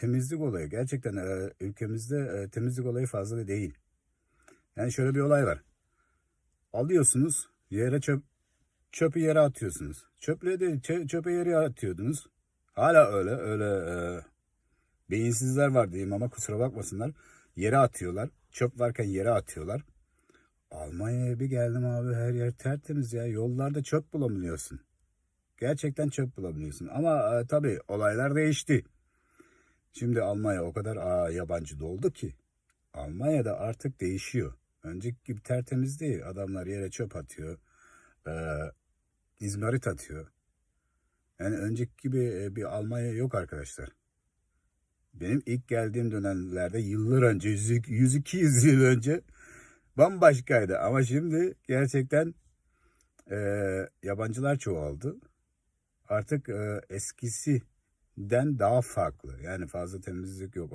temizlik olayı gerçekten e, ülkemizde e, temizlik olayı fazla da değil. Yani şöyle bir olay var. Alıyorsunuz yere çöp çöpü yere atıyorsunuz. Çöpleri de çö- çöpe yere atıyordunuz. Hala öyle öyle e, beyinsizler var diyeyim ama kusura bakmasınlar. Yere atıyorlar. Çöp varken yere atıyorlar. Almanya'ya bir geldim abi her yer tertemiz ya. Yollarda çöp bulamıyorsun. Gerçekten çöp bulabiliyorsun. Ama e, tabii olaylar değişti. Şimdi Almanya o kadar aa, yabancı doldu ki. Almanya'da artık değişiyor. Önceki gibi tertemiz değil. Adamlar yere çöp atıyor. E, izmarit atıyor. Yani önceki gibi e, bir Almanya yok arkadaşlar. Benim ilk geldiğim dönemlerde yıllar önce, 100-200 yıl önce bambaşkaydı. Ama şimdi gerçekten e, yabancılar çoğaldı. Artık e, eskisinden daha farklı. Yani fazla temizlik yok.